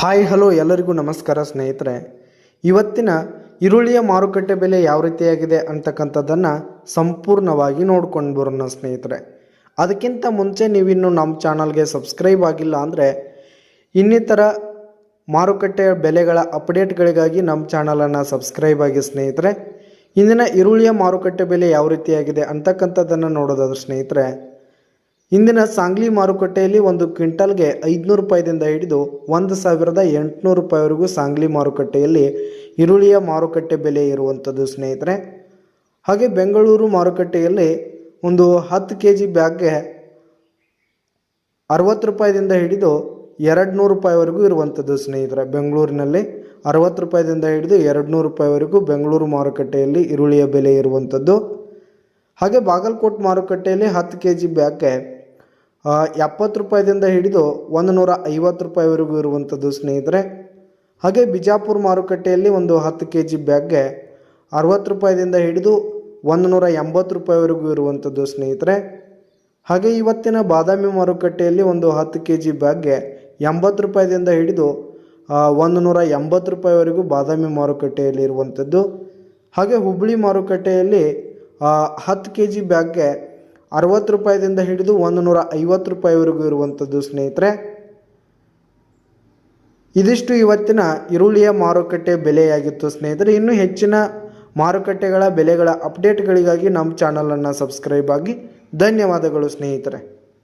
Hi, hello, ಎಲ್ಲರಿಗೂ ನಮಸ್ಕಾರ ಸ್ನೇಹಿತರೆ. ಇವತ್ತಿನ ಈರುಳ್ಳಿಯ ಮಾರುಕಟ್ಟೆ ಬೆಲೆ ಯಾವ ರೀತಿಯಾಗಿದೆ ಅಂತಕ್ಕಂಥದ್ದನ್ನು ಸಂಪೂರ್ಣವಾಗಿ ನೋಡ್ಕೊಂಡು ಬರೋಣ ಸ್ನೇಹಿತರೆ. ಅದಕ್ಕಿಂತ ಮುಂಚೆ ನೀವಿನ್ನು ನಮ್ಮ ಚಾನಲ್ಗೆ ಸಬ್ಸ್ಕ್ರೈಬ್ ಆಗಿಲ್ಲ ಅಂದರೆ ಇನ್ನಿತರ ಮಾರುಕಟ್ಟೆ ಬೆಲೆಗಳ ಅಪ್ಡೇಟ್ಗಳಿಗಾಗಿ ನಮ್ಮ ಚಾನಲನ್ನು ಸಬ್ಸ್ಕ್ರೈಬ್ ಆಗಿ ಸ್ನೇಹಿತರೆ. ಇಂದಿನ ಈರುಳ್ಳಿಯ ಮಾರುಕಟ್ಟೆ ಬೆಲೆ ಯಾವ ರೀತಿಯಾಗಿದೆ ಅಂತಕ್ಕಂಥದ್ದನ್ನು ನೋಡೋದಾದ್ರೆ ಸ್ನೇಹಿತರೆ ಇಂದಿನ ಸಾಂಗ್ಲಿ ಮಾರುಕಟ್ಟೆಯಲ್ಲಿ ಒಂದು ಕ್ವಿಂಟಲ್ಗೆ ಐದುನೂರು ರೂಪಾಯಿದಿಂದ ಹಿಡಿದು ಒಂದು ಸಾವಿರದ ಎಂಟುನೂರು ರೂಪಾಯಿವರೆಗೂ ಸಾಂಗ್ಲಿ ಮಾರುಕಟ್ಟೆಯಲ್ಲಿ ಈರುಳ್ಳಿಯ ಮಾರುಕಟ್ಟೆ ಬೆಲೆ ಇರುವಂಥದ್ದು ಸ್ನೇಹಿತರೆ. ಹಾಗೆ ಬೆಂಗಳೂರು ಮಾರುಕಟ್ಟೆಯಲ್ಲಿ ಒಂದು ಹತ್ತು ಕೆ ಜಿ ಬ್ಯಾಗ್ಗೆ ಅರವತ್ತು ರೂಪಾಯಿದಿಂದ ಹಿಡಿದು ಎರಡು ನೂರು ರೂಪಾಯಿವರೆಗೂ ಇರುವಂಥದ್ದು ಸ್ನೇಹಿತರೆ. ಬೆಂಗಳೂರಿನಲ್ಲಿ ಅರವತ್ತು ರೂಪಾಯಿದಿಂದ ಹಿಡಿದು ಎರಡು ನೂರು ರೂಪಾಯಿವರೆಗೂ ಬೆಂಗಳೂರು ಮಾರುಕಟ್ಟೆಯಲ್ಲಿ ಈರುಳ್ಳಿಯ ಬೆಲೆ ಇರುವಂಥದ್ದು ಹಾಗೆ ಬಾಗಲಕೋಟ್ ಮಾರುಕಟ್ಟೆಯಲ್ಲಿ ಹತ್ತು ಕೆ ಜಿ ಬ್ಯಾಗ್ಗೆ ಎಪ್ಪತ್ತು ರೂಪಾಯಿದಿಂದ ಹಿಡಿದು ಒಂದು ನೂರ ಐವತ್ತು ರೂಪಾಯಿವರೆಗೂ ಇರುವಂಥದ್ದು ಸ್ನೇಹಿತರೆ. ಹಾಗೆ ಬಿಜಾಪುರ ಮಾರುಕಟ್ಟೆಯಲ್ಲಿ ಒಂದು ಹತ್ತು ಕೆ ಜಿ ಬ್ಯಾಗ್ಗೆ ಅರವತ್ತು ರೂಪಾಯಿದಿಂದ ಹಿಡಿದು ಒಂದು ನೂರ ಎಂಬತ್ತು ರೂಪಾಯಿವರೆಗೂ ಇರುವಂಥದ್ದು ಸ್ನೇಹಿತರೆ. ಹಾಗೆ ಇವತ್ತಿನ ಬಾದಾಮಿ ಮಾರುಕಟ್ಟೆಯಲ್ಲಿ ಒಂದು ಹತ್ತು ಕೆ ಜಿ ಬ್ಯಾಗ್ಗೆ ಎಂಬತ್ತು ರೂಪಾಯಿದಿಂದ ಹಿಡಿದು ಒಂದು ನೂರ ಎಂಬತ್ತು ರೂಪಾಯಿವರೆಗೂ ಬಾದಾಮಿ ಮಾರುಕಟ್ಟೆಯಲ್ಲಿ ಇರುವಂಥದ್ದು. ಹಾಗೆ ಹುಬ್ಬಳ್ಳಿ ಮಾರುಕಟ್ಟೆಯಲ್ಲಿ ಹತ್ತು ಕೆ ಜಿ ಬ್ಯಾಗ್ಗೆ ಅರವತ್ತು ರೂಪಾಯಿದಿಂದ ಹಿಡಿದು ಒಂದು ನೂರ ಐವತ್ತು ರೂಪಾಯಿವರೆಗೂ ಇರುವಂಥದ್ದು, ಸ್ನೇಹಿತರೆ. ಇದಿಷ್ಟು ಇವತ್ತಿನ ಈರುಳ್ಳಿಯ ಮಾರುಕಟ್ಟೆ ಬೆಲೆಯಾಗಿತ್ತು, ಸ್ನೇಹಿತರೆ. ಇನ್ನೂ ಹೆಚ್ಚಿನ ಮಾರುಕಟ್ಟೆಗಳ ಬೆಲೆಗಳ ಅಪ್ಡೇಟ್ಗಳಿಗಾಗಿ ನಮ್ಮ ಚಾನಲನ್ನು ಸಬ್ಸ್ಕ್ರೈಬ್ ಆಗಿ. ಧನ್ಯವಾದಗಳು, ಸ್ನೇಹಿತರೆ.